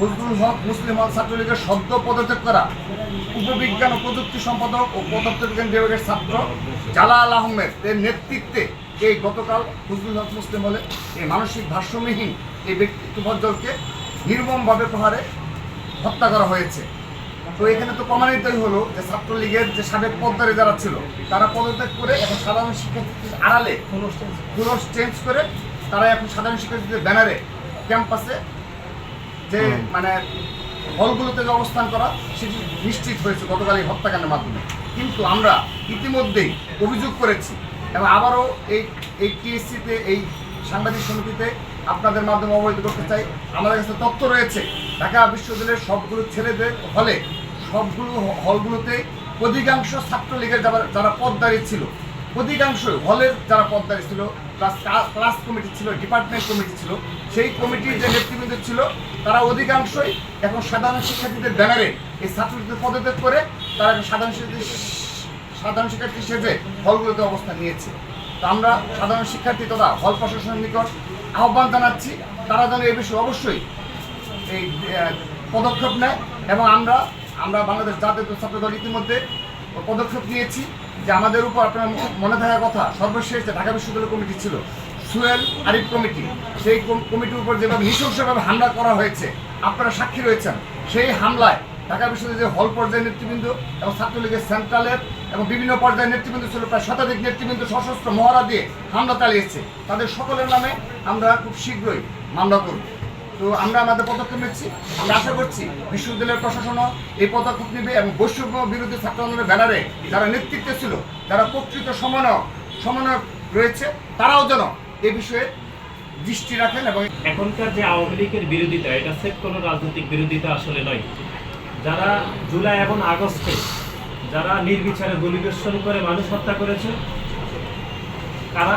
ফজলুল হক মুসলিম হল ছাত্রলীগের সদ্য পদত্যাগ করা উপবিজ্ঞান ও প্রযুক্তি সম্পাদক ও পদার্থবিজ্ঞান বিভাগের ছাত্র জালাল আহমেদ এর নেতৃত্বে এই গতকাল ফজলুল হক মুসলিম হলে এই মানসিক ভারসাম্যহীন এই ব্যক্তিত্ব ব্যক্তিত্বজ্জলকে নির্মমভাবে প্রহারে হত্যা করা হয়েছে। তো এখানে তো প্রমাণিতই হলো যে ছাত্রলীগের যে সাবেক পদ্মারে যারা ছিল তারা পদত্যাগ করে এখন সাধারণ শিক্ষার্থীদের আড়ালে পুরস চেঞ্জ করে তারা এখন সাধারণ শিক্ষার্থীদের ব্যানারে ক্যাম্পাসে যে মানে হলগুলোতে যে অবস্থান করা সেটি নিশ্চিত হয়েছে গতকাল এই হত্যাকাণ্ডের মাধ্যমে। কিন্তু আমরা ইতিমধ্যেই অভিযোগ করেছি এবং আবারও এই এই টিএসসিতে এই সাংবাদিক সমিতিতে আপনাদের মাধ্যমে অবহিত করতে চাই। আমাদের কাছে তথ্য রয়েছে ঢাকা বিশ্ববিদ্যালয়ের সবগুলো ছেলেদের হলে সবগুলো হলগুলোতে অধিকাংশ ছাত্রলীগের যারা যারা পদদারী ছিল অধিকাংশ হলের যারা পদদারী ছিল ক্লাস কমিটি ছিল ডিপার্টমেন্ট কমিটি ছিল। সেই কমিটির যে নেতৃবৃন্দ ছিল, তারা অধিকাংশই এখন সাধারণ শিক্ষার্থীদের ব্যানারে এই ছাত্রদের পদত্যাগ করে তারা সাধারণ শিক্ষার্থী সাধারণ শিক্ষার্থী হিসেবে হলগুলোতে অবস্থান নিয়েছে। তো আমরা সাধারণ শিক্ষার্থী তথা হল প্রশাসনের নিকট আহ্বান জানাচ্ছি, তারা যেন এ বিষয়ে অবশ্যই এই পদক্ষেপ নেয় এবং আমরা আমরা বাংলাদেশ জাতীয় ছাত্র দল ইতিমধ্যে পদক্ষেপ নিয়েছি যে আমাদের উপর আপনার মনে থাকার কথা সর্বশেষ ঢাকা বিশ্ববিদ্যালয় কমিটি ছিল, সুয়েল আরিফ কমিটি, সেই কমিটির উপর যেভাবে নৃশংসভাবে হামলা করা হয়েছে, আপনারা সাক্ষী রয়েছেন। সেই হামলায় ঢাকা বিশ্ববিদ্যালয়ের হল পর্যায়ের নেতৃবৃন্দ এবং ছাত্রলীগের সেন্ট্রালের এবং বিভিন্ন পর্যায়ের নেতৃবৃন্দ ছিল, প্রায় শতাধিক নেতৃবৃন্দ সশস্ত্র মহড়া দিয়ে হামলা চালিয়েছে। তাদের সকলের নামে আমরা খুব শীঘ্রই মামলা করব। তো আমরা আমাদের পদক্ষেপ নিচ্ছি। আমরা আশা করছি বিশ্ববিদ্যালয়ের প্রশাসনও এই পদক্ষেপ নেবে এবং বৈষম্য বিরোধী ছাত্র আন্দোলনের ব্যানারে যারা নেতৃত্বে ছিল, যারা প্রকৃত সমন্বয় সমন্বয়ক রয়েছে, তারাও যেন এ বিষয়ে দৃষ্টি রাখেন এবং এখনকার যে আওয়ামী লীগের বিরোধিতা, এটা সেট কোনো রাজনৈতিক বিরোধিতা আসলে নয়। যারা জুলাই এবং আগস্টে যারা নির্বিচারে গুলিবর্ষণ করে মানুষ হত্যা করেছে, কারা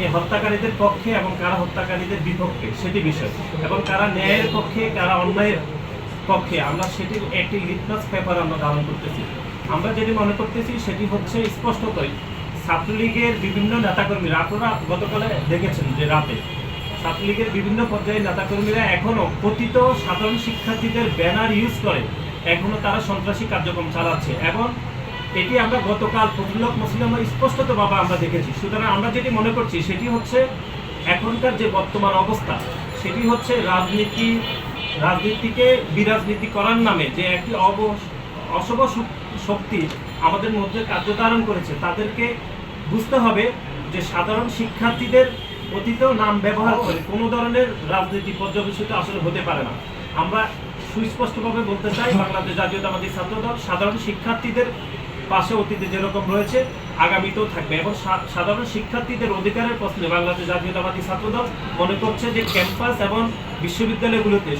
এই হত্যাকারীদের পক্ষে এবং কারা হত্যাকারীদের বিপক্ষে সেটি বিষয়। এবং কারা ন্যায়ের পক্ষে, কারা অন্যায়ের পক্ষে, আমরা সেটির একটি লিটমাস পেপার আমরা ধারণ করতেছি। আমরা যেটি মনে করতেছি সেটি হচ্ছে স্পষ্টতই ছাত্রলীগের বিভিন্ন নেতাকর্মীরা, আপনারা গতকালে দেখেছেন যে রাতে ছাত্রলীগের বিভিন্ন পর্যায়ের নেতাকর্মীরা এখনও কথিত সাধারণ শিক্ষার্থীদের ব্যানার ইউজ করে। এখনও তারা সন্ত্রাসী কার্যক্রম চালাচ্ছে এবং এটি আমরা গতকাল ফজলুল মুসলিম স্পষ্টতভাবে আমরা দেখেছি। সুতরাং আমরা যেটি মনে করছি, সেটি হচ্ছে এখনকার যে বর্তমান অবস্থা, সেটি হচ্ছে রাজনীতি, রাজনীতিকে বিরাজনীতি করার নামে যে একটি অব, অশুভ শক্তি আমাদের মধ্যে কার্যধারণ করেছে, তাদেরকে বুঝতে হবে যে সাধারণ শিক্ষার্থীদের অতীতেও নাম ব্যবহার করে কোনো ধরনের রাজনীতি পর্যবেসিত আসলে হতে পারে না। আমরা সুস্পষ্টভাবে বলতে চাই, বাংলাদেশ জাতীয়তাবাদী ছাত্র দল সাধারণ শিক্ষার্থীদের পাশে অতীতে যেরকম রয়েছে, আগামীতেও থাকবে। এবং সাধারণ শিক্ষার্থীদের অধিকারের প্রশ্নে বাংলাদেশ জাতীয়তাবাদী ছাত্রদল মনে করছে যে ক্যাম্পাস এবং বিশ্ববিদ্যালয়গুলোতে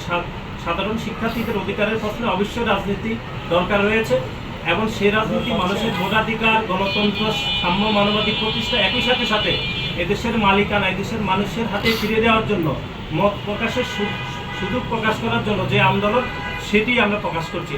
সাধারণ শিক্ষার্থীদের অধিকারের প্রশ্নে অবশ্যই রাজনীতি দরকার রয়েছে এবং সেই রাজনীতি মানুষের ভোটাধিকার, গণতন্ত্র, সাম্য মানবাধিক প্রতিষ্ঠা একই সাথে সাথে এদেশের মালিকানা, এদেশের মানুষের হাতে ফিরে দেওয়ার জন্য, মত প্রকাশের সুযোগ প্রকাশ করার জন্য যে আন্দোলন, সেটি আমরা প্রকাশ করছি।